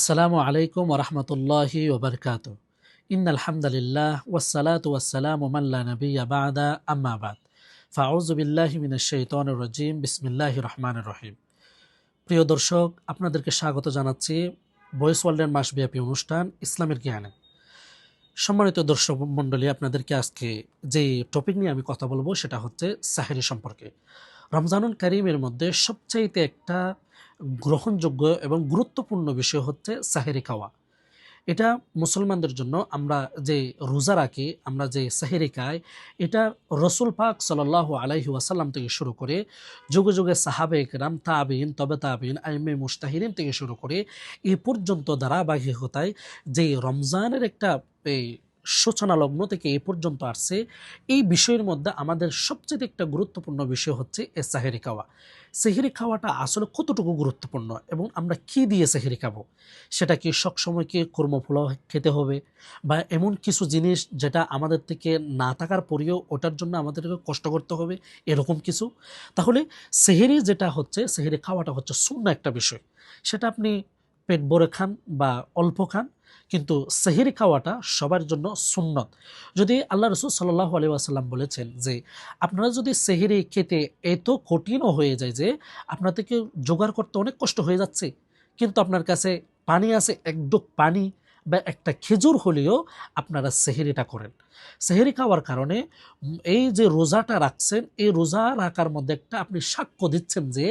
আসসালামু আলাইকুম ওরহমতুল্লাহি ওবরকাত ইন আলহামদুলিল্লাহ ওয়াসালাত ওয়াসালাম ওমাল্লা নবী আবাদা আম্মাবাদ ফাউজুবিল্লাহ মিনাশৈতন রজিম বিসমিল্লাহ রহমান রহিম। প্রিয় দর্শক, আপনাদেরকে স্বাগত জানাচ্ছি বয়েস ওয়ার্ল্ডের মাসব্যাপী অনুষ্ঠান ইসলামের জ্ঞানে। সম্মানিত দর্শক মণ্ডলী, আপনাদেরকে আজকে যে টপিক নিয়ে আমি কথা বলব সেটা হচ্ছে সাহেরি সম্পর্কে। রমজানুল করিমের মধ্যে সবচাইতে একটা গ্রহণযোগ্য এবং গুরুত্বপূর্ণ বিষয় হচ্ছে সাহেরি খাওয়া। এটা মুসলমানদের জন্য আমরা যে রোজা রাখি, আমরা যে সাহেরি খাই, এটা রসুল পাক সাল আলাইহি ওয়াসাল্লাম থেকে শুরু করে যুগে যুগে সাহাবে একরাম, তাবিন, তবে তাবিন, আইমে মুস্তাহিরিন থেকে শুরু করে এ পর্যন্ত ধারাবাহিকতায় যে রমজানের একটা এই সূচনা লগ্ন থেকে এ পর্যন্ত আসছে। এই বিষয়ের মধ্যে আমাদের সবচেয়ে একটা গুরুত্বপূর্ণ বিষয় হচ্ছে এ সাহেরি খাওয়া। সেহেরি খাওয়াটা আসলে কতটুকু গুরুত্বপূর্ণ এবং আমরা কি দিয়ে সেহেরি খাব? সেটা কি সবসময় কি কর্মফুলা খেতে হবে? বা এমন কিছু জিনিস যেটা আমাদের থেকে না থাকার পরেও ওটার জন্য আমাদেরকে কষ্ট করতে হবে? এরকম কিছু। তাহলে সেহেরি যেটা হচ্ছে, সেহেরি খাওয়াটা হচ্ছে শূন্য একটা বিষয়। সেটা আপনি পেট ভরে খান বা অল্প খান। কিন্তু সেহির খাওয়াটা সবার জন্য সুন্নত। যদি আল্লাহ রসুল সাল্লাহ আলি আসাল্লাম বলেছেন যে, আপনারা যদি সেহেরি খেতে এত কঠিনও হয়ে যায় যে আপনাদেরকে জোগাড় করতে অনেক কষ্ট হয়ে যাচ্ছে, কিন্তু আপনার কাছে পানি আছে একদম পানি বা একটা খেজুর হলেও আপনারা সেহেরিটা করেন। সেহেরি খাওয়ার কারণে এই যে রোজাটা রাখছেন, এই রোজা রাখার মধ্যে একটা আপনি সাক্ষ্য দিচ্ছেন যে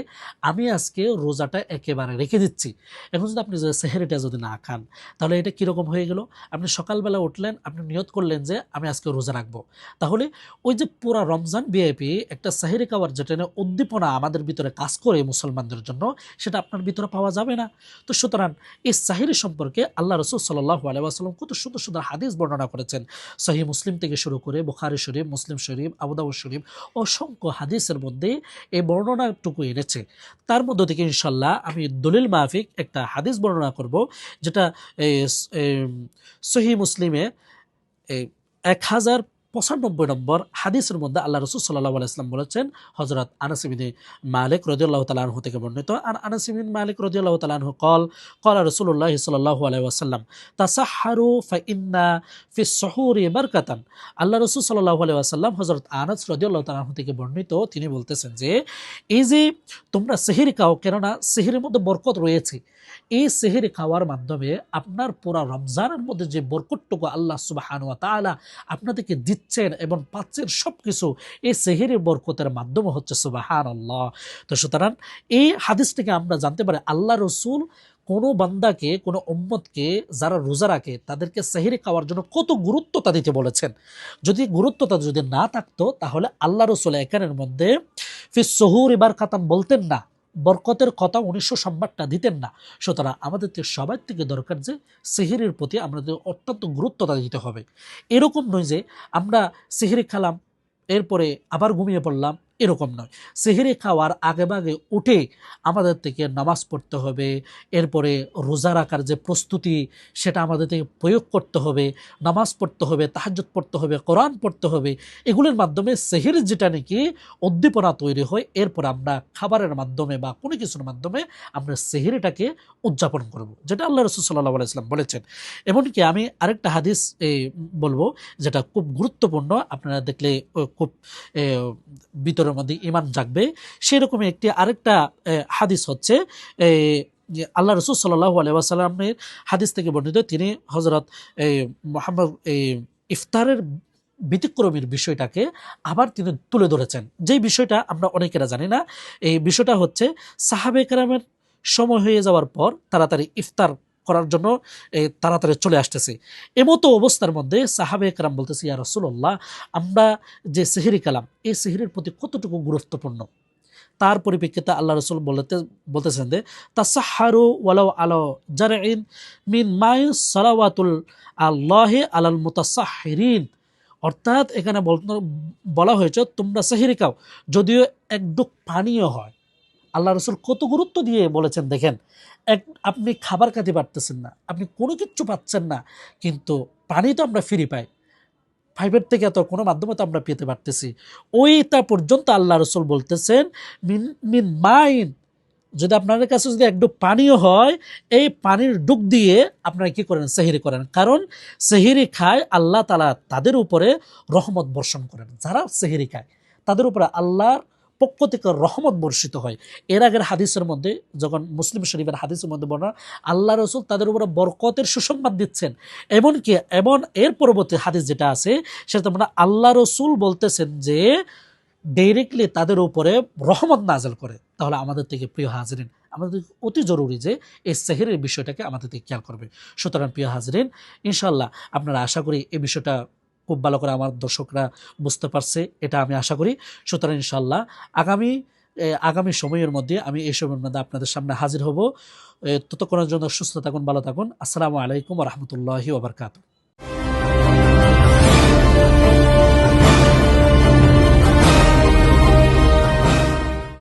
আমি আজকে রোজাটা একেবারে রেখে দিচ্ছি। এখন যদি আপনি সেহেরিটা যদি না খান, তাহলে এটা কীরকম হয়ে গেল? আপনি সকালবেলা উঠলেন, আপনি নিয়ত করলেন যে আমি আজকে রোজা রাখব। তাহলে ওই যে পুরা রমজান বিএপি একটা সাহেরি খাওয়ার যেটা উদ্দীপনা আমাদের ভিতরে কাজ করে মুসলমানদের জন্য, সেটা আপনার ভিতরে পাওয়া যাবে না। তো সুতরাং এই সাহেরি সম্পর্কে আল্লাহ রসুল সাল্লাহ আলাইসাল্লাম কত সুন্দর সুন্দর হাদিস বর্ণনা করেছেন। সহি মুসলিম থেকে শুরু করে বুখারি শরীফ, মুসলিম শরীফ আবুদাবু শরীফ অসংখ্য হাদিসের মধ্যে এই বর্ণনাটুকু এনেছে। তার মধ্য থেকে ইনশাল্লাহ আমি দলিল মাহফিক একটা হাদিস বর্ণনা করব, যেটা সহি মুসলিমে এক হাজার পঁচানব্বই নম্বর হাদিসের মধ্যে আল্লাহ রসুল সাল্লাহ আলাইসলাম বলেছেন হজরত আনাসিবিন মালিক রদিউল্লাহ তালাহু থেকে বর্ণিত, আর আনাসিবিন মালিক রদিউল্লাহ তালাহু কল কল রসুল্লাহ সাল্লাহ আলাই ওয়াসাল্লাম তাসাহারু ফাইন্না ফি সহুরি বারকাতান আল্লাহ রসুল সাল্লাহ আলাই ওয়াসাল্লাম হজরত আনাস রদিউল্লাহ তালাহু থেকে বর্ণিত, তিনি বলতেছেন যে, এই যে তোমরা সেহেরি খাও, কেননা সেহেরির মধ্যে বরকত রয়েছে। এই সেহেরি খাওয়ার মাধ্যমে আপনার পুরা রমজানের মধ্যে যে বরকতটুকু আল্লাহ সুবাহান ওয়া তাআলা আপনাদেরকে দিচ্ছেন এবং পাচ্ছেন সব কিছু এই সেহেরি বরকতের মাধ্যমে হচ্ছে সুবাহান আল্লাহ তো সুতরাং এই হাদিস থেকে আমরা জানতে পারি, আল্লাহ রসুল কোনো বান্দাকে, কোনো উম্মতকে যারা রোজা রাখে, তাদেরকে সেহেরি খাওয়ার জন্য কত গুরুত্বতা দিতে বলেছেন। যদি গুরুত্বতা যদি না থাকতো, তাহলে আল্লাহ রসুল এখানের মধ্যে ফিস সহুর এবার খাতাম বলতেন না বরকতের কথা উনিশশো সম্বাদটা দিতেন না। সুতরাং আমাদের থেকে সবার থেকে দরকার যে সেহেরির প্রতি আমাদের অত্যন্ত গুরুত্বতা দিতে হবে। এরকম নয় যে আমরা সেহেরি খেলাম, এরপরে আবার ঘুমিয়ে পড়লাম এরকম নয়। সেহেরি খাওয়ার আগে বাগে উঠে আমাদের থেকে নামাজ পড়তে হবে এরপরে রোজা রাখার যে প্রস্তুতি সেটা আমাদের থেকে প্রয়োগ করতে হবে নামাজ পড়তে হবে তাহাজ্জুদ পড়তে হবে কোরআন পড়তে হবে এগুলোর মাধ্যমে সেহের যেটা নাকি উদ্দীপনা তৈরি হয় এরপর আমরা খাবারের মাধ্যমে বা কোনো কিছুর মাধ্যমে আমরা সেহেরিটাকে উদযাপন করব। যেটা আল্লাহ রসুল সাল্লাহ আলাইসলাম বলেছেন। এমনকি আমি আরেকটা হাদিস বলব যেটা খুব গুরুত্বপূর্ণ আপনারা দেখলে খুব এ, ভিতরের মধ্যে ইমান জাগবে। সেরকমই একটি আরেকটা হাদিস হচ্ছে আল্লাহ রসুল সাল্লাহ আলাইসাল্লামের হাদিস থেকে বর্ণিত, তিনি হজরত মোহাম্মদ ইফতারের ব্যতিক্রমের বিষয়টাকে আবার তিনি তুলে ধরেছেন। যেই বিষয়টা আমরা অনেকেরা জানি না, এই বিষয়টা হচ্ছে সাহাবে কেরামের সময় হয়ে যাওয়ার পর তাড়াতাড়ি ইফতার করার জন্য তাড়াতাড়ি চলে আসতেছে। এমতো অবস্থার মধ্যে সাহাবে কেরাম বলতেছে, ইয়া রসুল্লাহ আমরা যে সেহেরি কালাম, এই সেহেরির প্রতি কতটুকু গুরুত্বপূর্ণ? তার পরিপ্রেক্ষিতে আল্লাহ রসুল বলতে, বলতেছেন যে, তাসাহারু ওয়ালাউ আলো জারঈন মিন মাই সালাওয়াতুল আল্লাহে আলাল মুতাসাহিরিন অর্থাৎ এখানে বল- হয়েছে, তোমরা সেহেরি যদিও এক ডুক পানীয় হয়। আল্লাহ রসুল কত গুরুত্ব দিয়ে বলেছেন, দেখেন, এক, আপনি খাবার খেতে পারতেছেন না, আপনি কোনো কিচ্ছু পাচ্ছেন না, কিন্তু পানি তো আমরা ফ্রি পাই। ফাইভের থেকে এত কোনো মাধ্যমে তো আমরা পেতে পারতেছি। ওইটা পর্যন্ত আল্লাহ রসুল বলতেছেন, মিন মিন মাইন। যদি আপনাদের কাছে যদি একটু পানিও হয়, এই পানির ডুব দিয়ে আপনারা কি করেন? সেহিরি করেন। কারণ সেহিরি খায় আল্লাহ তালা তাদের উপরে রহমত বর্ষণ করেন। যারা সেহিরি খায়, তাদের উপরে আল্লাহর পক্ষ থেকে রহমত বর্ষিত হয়। এর আগের হাদিসের মধ্যে, যখন মুসলিম শরীফের হাদিসের মধ্যে বর্ণনা, আল্লাহ রসুল তাদের উপরে বরকতের সুসংবাদ দিচ্ছেন। এমনকি এমন এর পরবর্তী হাদিস যেটা আছে, সেটা মানে আল্লাহ রসুল বলতেছেন যে ডাইরেক্টলি তাদের উপরে রহমত নাজেল করে। তাহলে আমাদের থেকে প্রিয় হাজরিন, আমাদের অতি জরুরি যে, এই সেহেরের বিষয়টাকে আমাদের থেকে খেয়াল করবে। সুতরাং প্রিয় হাজরিন ইনশাল্লাহ আপনারা আশা করি এই বিষয়টা খুব ভালো করে আমার দর্শকরা বুঝতে পারছে, এটা আমি আশা করি। সুতরাং ইনশাল্লাহ আগামী আগামী সময়ের মধ্যে আমি এই সময়ের মধ্যে আপনাদের সামনে হাজির হব। ততক্ষণের জন্য সুস্থ থাকুন, ভালো থাকুন। আসসালামু আলাইকুম রহমতুল্লাহি ওবরকাত